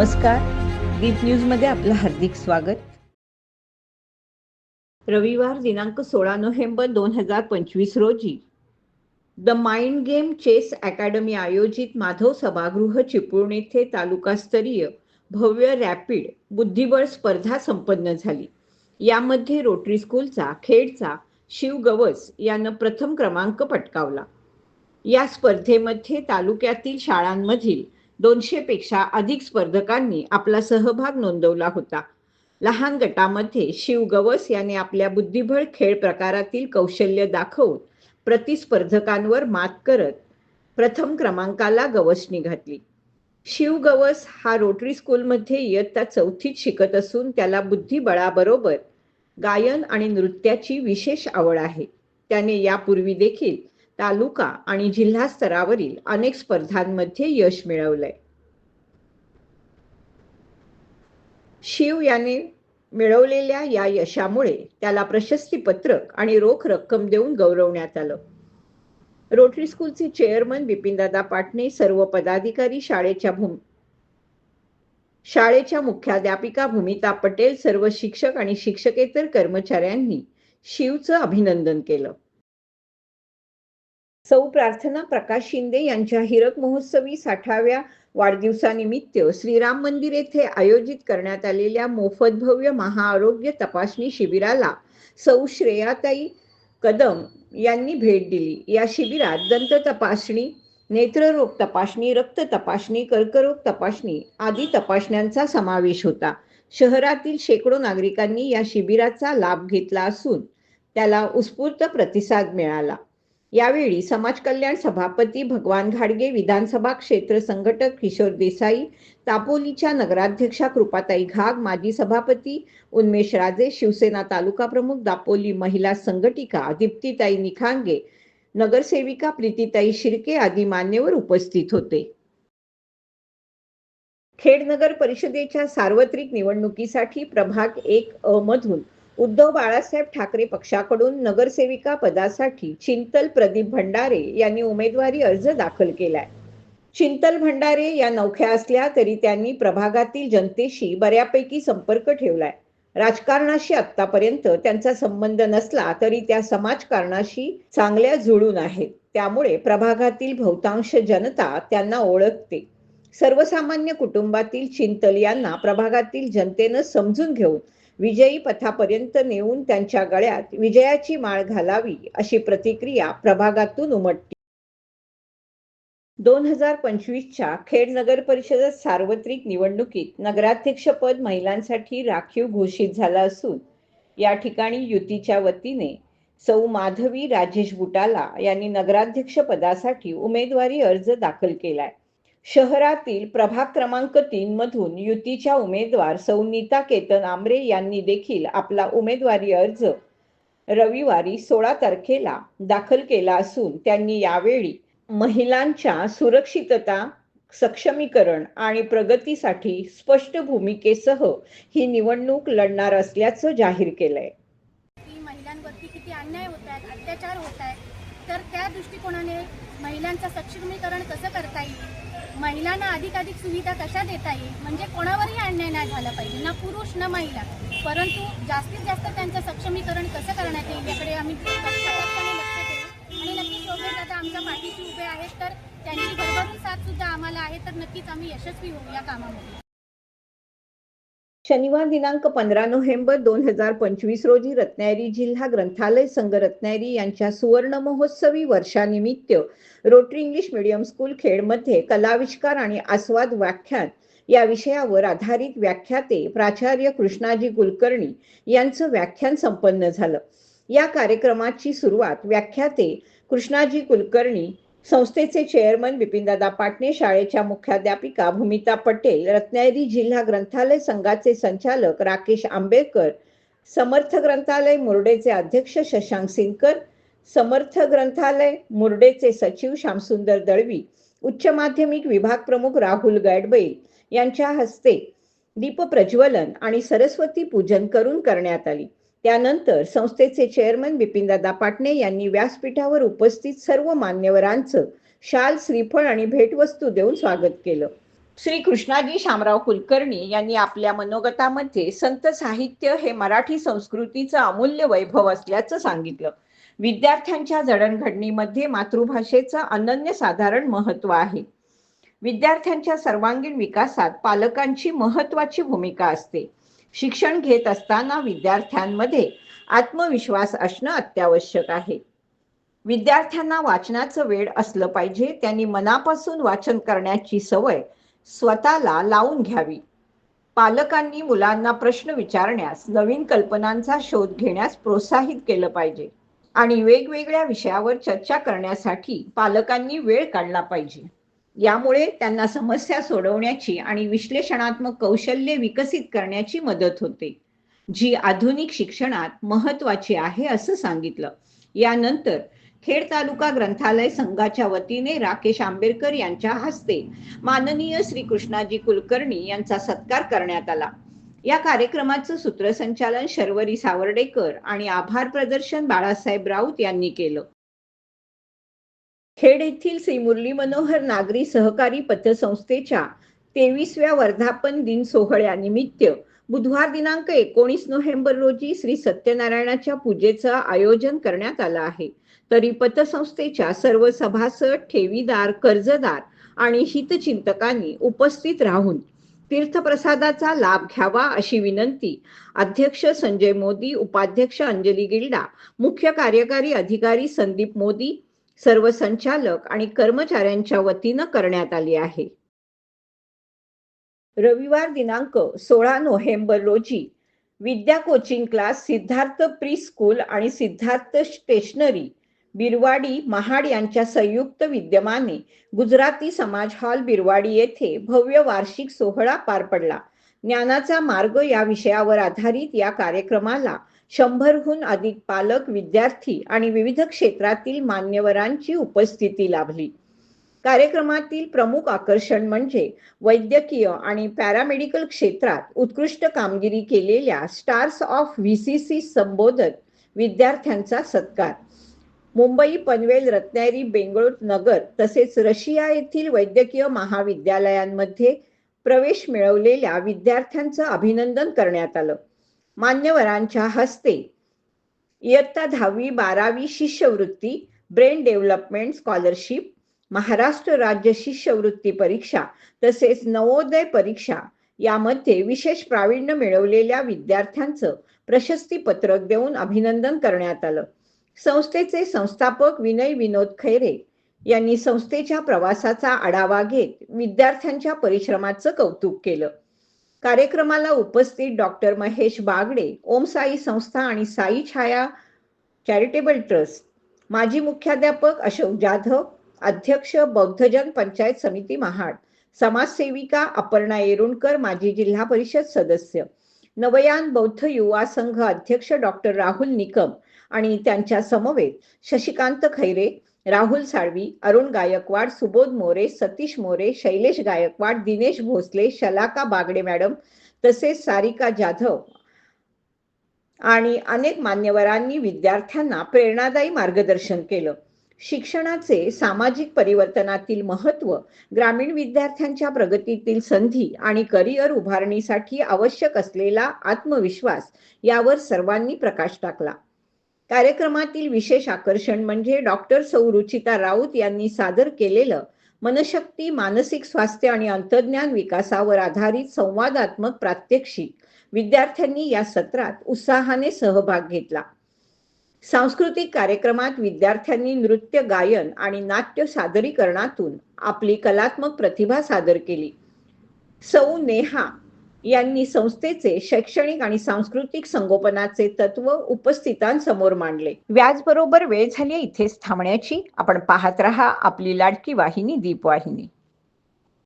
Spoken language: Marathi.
नमस्कार. दीप न्यूजमध्ये आपलं हार्दिक स्वागत. रविवार दिनांक सोळा नोव्हेंबर दोन हजार पंचवीस रोजी. The mind game chess academy आयोजित माधव सभागृह चिपळूण येथे तालुकास्तरीय भव्य रॅपिड बुद्धिबळ स्पर्धा संपन्न झाली. यामध्ये रोटरी स्कूलचा खेडचा शिव गवस यानं प्रथम क्रमांक पटकावला. या स्पर्धेमध्ये तालुक्यातील शाळांमधील दोनशे पेक्षा अधिक स्पर्धकांनी आपला सहभाग नोंदवला होता. लहान गटामध्ये शिव गवस याने आपल्या बुद्धिबळ खेळ प्रकारातील कौशल्य दाखवून प्रतिस्पर्धकांवर मात करत प्रथम क्रमांकाला गवसणी घातली. शिव गवस हा रोटरी स्कूलमध्ये इयत्ता चौथीत शिकत असून त्याला बुद्धिबळाबरोबर गायन आणि नृत्याची विशेष आवड आहे. त्याने यापूर्वी देखील तालुका आणि जिल्हा स्तरावरील अनेक स्पर्धांमध्ये यश मिळवलंय. शिव याने मिळवलेल्या या यशामुळे त्याला प्रशस्ती पत्रक आणि रोख रक्कम देऊन गौरवण्यात आलं. रोटरी स्कूलचे चेअरमन बिपिनदादा पाटणे सर्व पदाधिकारी शाळेच्या भूम शाळेच्या मुख्याध्यापिका भूमिता पटेल सर्व शिक्षक आणि शिक्षकेतर कर्मचाऱ्यांनी शिवचं अभिनंदन केलं. सौ प्रार्थना प्रकाश शिंदे यांच्या हिरक महोत्सवी साठाव्या वाढदिवसानिमित्त श्रीराम मंदिर येथे आयोजित करण्यात आलेल्या मोफत भव्य महाआरोग्य तपासणी शिबिराला सौ श्रेयाताई कदम यांनी भेट दिली. या शिबिरात दंत तपासणी नेत्ररोग तपासणी रक्त तपासणी कर्करोग तपासणी आदी तपासण्यांचा समावेश होता. शहरातील शेकडो नागरिकांनी या शिबिराचा लाभ घेतला असून त्याला उत्स्फूर्त प्रतिसाद मिळाला. यावेळी समाज कल्याण सभापती भगवान घाडगे विधानसभा क्षेत्र संघटक किशोर देसाई तापोलीच्या नगराध्यक्षा कृपाताई घाग माजी सभापती उन्मेष राजे शिवसेना तालुका प्रमुख दापोली महिला संघटिका दीप्तीताई निखांगे नगरसेविका प्रीतीताई शिर्के आदी मान्यवर उपस्थित होते. खेड नगर परिषदेच्या सार्वत्रिक निवडणुकीसाठी प्रभाग एक अ मधून उद्धव बाळासाहेब ठाकरे पक्षाकडून नगरसेविका पदासाठी चिंतल प्रदीप भंडारे यांनी उमेदवारी अर्ज दाखल केलाय. चिंतल भंडारे या नौख्या असल्या तरी त्यांनी प्रभागातील जनतेशी बऱ्यापैकी संपर्क ठेवलाय. राजकारणाशी आतापर्यंत त्यांचा संबंध नसला तरी त्या समाजकारणाशी चांगल्या जुळून आहेत. त्यामुळे प्रभागातील बहुतांश जनता त्यांना ओळखते. सर्वसामान्य कुटुंबातील चिंतल यांना प्रभागातील जनतेनं समजून घेऊन विजयी पथापर्यंत नेऊन त्यांच्या गळ्यात विजयाची माळ घालावी अशी प्रतिक्रिया प्रभागातून उमटली. दोन हजार पंचवीसच्या खेड नगर परिषदेत सार्वत्रिक निवडणुकीत नगराध्यक्षपद महिलांसाठी राखीव घोषित झालं असून या ठिकाणी युतीच्या वतीने सौ माधवी राजेश बुटाला यांनी नगराध्यक्ष पदासाठी उमेदवारी अर्ज दाखल केलाय. शहरातील प्रभाग क्रमांक तीन मधून युतीच्या उमेदवार सौनीता केतन आमरे यांनी देखील आपला उमेदवारी अर्ज रविवारी सोळा तारखेला दाखल केला असून त्यांनी यावेळी महिलांच्या सुरक्षितता सक्षमीकरण आणि प्रगतीसाठी स्पष्ट भूमिकेसह ही निवडणूक लढणार असल्याचं जाहीर केलंय. महिलांवरती किती अन्याय होत आहेत अत्याचार होत आहेत तर त्या दृष्टिकोनाने महिलांचं सक्षमीकरण कसं करता येईल? महिलांना अधिकाधिक सुविधा कशा देता येईल? म्हणजे कोणावरही अन्याय नाही झाला पाहिजे ना पुरुष ना महिला. परंतु जास्तीत जास्त त्यांचं सक्षमीकरण कसं करण्यात येईल याकडे आम्ही लक्ष आणि नक्कीच शोभे दादा आमच्या पाठीशी उभे आहेत तर त्यांची भरभरून साथ सुद्धा आम्हाला आहे तर नक्कीच आम्ही यशस्वी होऊ या कामामध्ये. शनिवार दिनांक पंधरा नोव्हेंबर दोन हजार पंचवीस रोजी रत्नागिरी जिल्हा ग्रंथालय संघ रत्नागिरी यांच्या सुवर्ण महोत्सवी वर्षानिमित्त रोटरी इंग्लिश मीडियम स्कूल खेडमध्ये कलाविष्कार आणि आस्वाद व्याख्यान या विषयावर आधारित व्याख्याते प्राचार्य कृष्णाजी कुलकर्णी यांचं व्याख्यान संपन्न झालं. या कार्यक्रमाची सुरुवात व्याख्याते कृष्णाजी कुलकर्णी संस्थेचे चेअरमन बिपिनदादा पाटणे शाळेच्या मुख्याध्यापिका भूमिता पटेल रत्नागिरी जिल्हा ग्रंथालय संघाचे संचालक राकेश आंबेडकर समर्थ ग्रंथालय मुर्डेचे अध्यक्ष शशांक सिनकर समर्थ ग्रंथालय मुर्डेचे सचिव श्यामसुंदर दळवी उच्च माध्यमिक विभाग प्रमुख राहुल गाडबैल यांच्या हस्ते दीप प्रज्वलन आणि सरस्वती पूजन करून करण्यात आली. त्यानंतर संस्थेचे चेअरमन बिपिनदादा पाटणे यांनी व्यासपीठावर उपस्थित सर्व मान्यवरांचं शाल श्रीफळ आणि भेटवस्तू देऊन स्वागत केलं. श्री कृष्णाजी शामराव कुलकर्णी यांनी आपल्या मनोगतामध्ये संत साहित्य हे मराठी संस्कृतीचं अमूल्य वैभव असल्याचं सांगितलं. विद्यार्थ्यांच्या जडणघडणीमध्ये मातृभाषेचं अनन्य साधारण महत्त्व आहे. विद्यार्थ्यांच्या सर्वांगीण विकासात पालकांची महत्वाची भूमिका असते. शिक्षण घेत असताना विद्यार्थ्यांमध्ये आत्मविश्वास असणं अत्यावश्यक आहे. विद्यार्थ्यांना वाचनाचं वेळ असलं पाहिजे त्यांनी मनापासून वाचन करण्याची सवय स्वतःला लावून घ्यावी. पालकांनी मुलांना प्रश्न विचारण्यास नवीन कल्पनांचा शोध घेण्यास प्रोत्साहित केलं पाहिजे आणि वेगवेगळ्या विषयावर चर्चा करण्यासाठी पालकांनी वेळ काढला पाहिजे. यामुळे त्यांना समस्या सोडवण्याची आणि विश्लेषणात्मक कौशल्ये विकसित करण्याची मदत होते. जी आधुनिक शिक्षणात महत्वाची आहे असं सांगितलं. यानंतर खेड तालुका ग्रंथालय संघाच्या वतीने राकेश आंबेडकर यांच्या हस्ते माननीय श्री कृष्णाजी कुलकर्णी यांचा सत्कार करण्यात आला. या कार्यक्रमाचं सूत्रसंचालन शर्वरी सावर्डेकर आणि आभार प्रदर्शन बाळासाहेब राऊत यांनी केलं. खेड येथील श्री मुरली मनोहर नागरी सहकारी पतसंस्थेच्या तेवीसव्या वर्धापन दिन सोहळ्यानिमित्त बुधवार दिनांक एकोणीस नोव्हेंबर रोजी श्री सत्यनारायणाच्या पूजेचं आयोजन करण्यात आलं आहे. तरी पतसंस्थेच्या सर्व सभासद ठेवीदार कर्जदार आणि हितचिंतकांनी उपस्थित राहून तीर्थप्रसादाचा लाभ घ्यावा अशी विनंती अध्यक्ष संजय मोदी उपाध्यक्ष अंजली गिल्डा मुख्य कार्यकारी अधिकारी संदीप मोदी सर्व संचालक आणि कर्मचाऱ्यांच्या वतीनं करण्यात आली आहे. रविवार दिनांक सोळा नोव्हेंबर रोजी Vidya coaching class Siddharth pre school आणि सिद्धार्थ स्टेशनरी बिरवाडी महाड यांच्या संयुक्त विद्यमाने गुजराती समाज हॉल बिरवाडी येथे भव्य वार्षिक सोहळा पार पडला. ज्ञानाचा मार्ग या विषयावर आधारित या कार्यक्रमाला शंभरहून अधिक पालक विद्यार्थी आणि विविध क्षेत्रातील मान्यवरांची उपस्थिती लाभली. कार्यक्रमातील प्रमुख आकर्षण म्हणजे वैद्यकीय आणि पॅरामेडिकल क्षेत्रात उत्कृष्ट कामगिरी केलेल्या stars of V C C संबोधत विद्यार्थ्यांचा सत्कार. मुंबई पनवेल रत्नागिरी बेंगळूर नगर तसेच रशिया येथील वैद्यकीय महाविद्यालयांमध्ये प्रवेश मिळवलेल्या विद्यार्थ्यांचं अभिनंदन करण्यात आलं. मान्यवरांच्या हस्ते. इयत्ता दहावी बारावी शिष्यवृत्ती ब्रेन डेव्हलपमेंट स्कॉलरशिप महाराष्ट्र राज्य शिष्यवृत्ती परीक्षा तसेच नवोदय परीक्षा यामध्ये विशेष प्रावीण्य मिळवलेल्या विद्यार्थ्यांचं प्रशस्ती पत्रक देऊन अभिनंदन करण्यात आलं. संस्थेचे संस्थापक विनय विनोद खैरे यांनी संस्थेच्या प्रवासाचा आढावा घेत विद्यार्थ्यांच्या परिश्रमाचं कौतुक केलं. कार्यक्रमाला उपस्थित डॉक्टर महेश बागडे ओम साई संस्था आणि साई छाया चॅरिटेबल ट्रस्ट माजी मुख्याध्यापक अशोक जाधव अध्यक्ष बौद्धजन पंचायत समिती महाड समाजसेविका अपर्णा येरुणकर माजी जिल्हा परिषद सदस्य नवयान बौद्ध युवा संघ अध्यक्ष डॉक्टर राहुल निकम आणि त्यांच्या समवेत शशिकांत खैरे राहुल साळवी अरुण गायकवाड सुबोध मोरे सतीश मोरे शैलेश गायकवाड दिनेश भोसले शलाका बागडे मॅडम तसेच सारिका जाधव आणि अनेक मान्यवरांनी विद्यार्थ्यांना प्रेरणादायी मार्गदर्शन केलं. शिक्षणाचे सामाजिक परिवर्तनातील महत्त्व ग्रामीण विद्यार्थ्यांच्या प्रगतीतील संधी आणि करिअर उभारणीसाठी आवश्यक असलेला आत्मविश्वास यावर सर्वांनी प्रकाश टाकला. कार्यक्रमातील विशेष आकर्षण म्हणजे डॉक्टर सौ रुचिता राऊत यांनी सादर केलेलं मनशक्ती मानसिक स्वास्थ्य आणि अंतर्ज्ञान विकासावर आधारित संवादात्मक प्रात्यक्षिक. विद्यार्थ्यांनी या सत्रात उत्साहाने सहभाग घेतला. सांस्कृतिक कार्यक्रमात विद्यार्थ्यांनी नृत्य गायन आणि नाट्य सादरीकरणातून आपली कलात्मक प्रतिभा सादर केली. सौ नेहा यांनी संस्थेचे शैक्षणिक आणि सांस्कृतिक संगोपनाचे तत्व उपस्थितांसमोर मांडले. व्याजबरोबर वेळ झाली इथेच थांबण्याची. आपण पाहत रहा आपली लाडकी वाहिनी दीपवाहिनी.